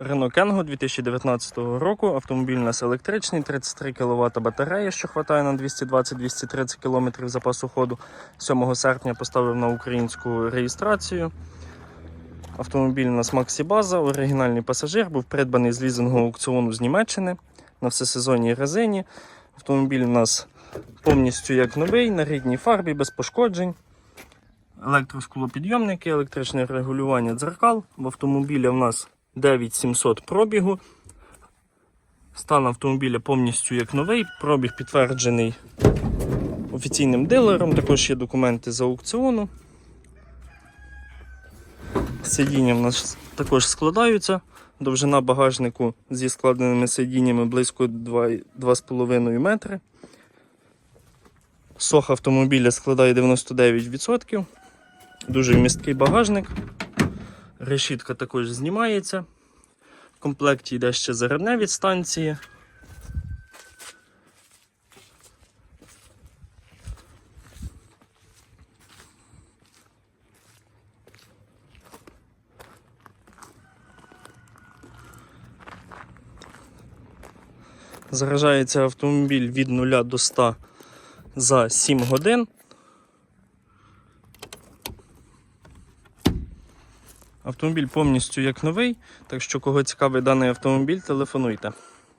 Renault Kangoo 2019 року. Автомобіль у нас електричний, 33 кВт батарея, що хватає на 220-230 км запасу ходу. 7 серпня поставив на українську реєстрацію. Автомобіль у нас Максі База, оригінальний пасажир, був придбаний з лізингового аукціону з Німеччини на всесезонній резині. Автомобіль у нас повністю як новий, на рідній фарбі, без пошкоджень. Електросклопідйомники, електричне регулювання дзеркал. В автомобілі в нас 9700 пробігу. Стан автомобіля повністю як новий. Пробіг підтверджений офіційним дилером. Також є документи з аукціону. Сидіння в нас також складаються. Довжина багажнику зі складеними сидіннями близько 2,5 метри. Сох автомобіля складає 99%. Дуже вмісткий багажник. Решітка також знімається. В комплекті йде ще зарядне від станції. Заражається автомобіль від 0 до 100 за 7 годин. Автомобіль повністю як новий, так що кого цікавий даний автомобіль, телефонуйте.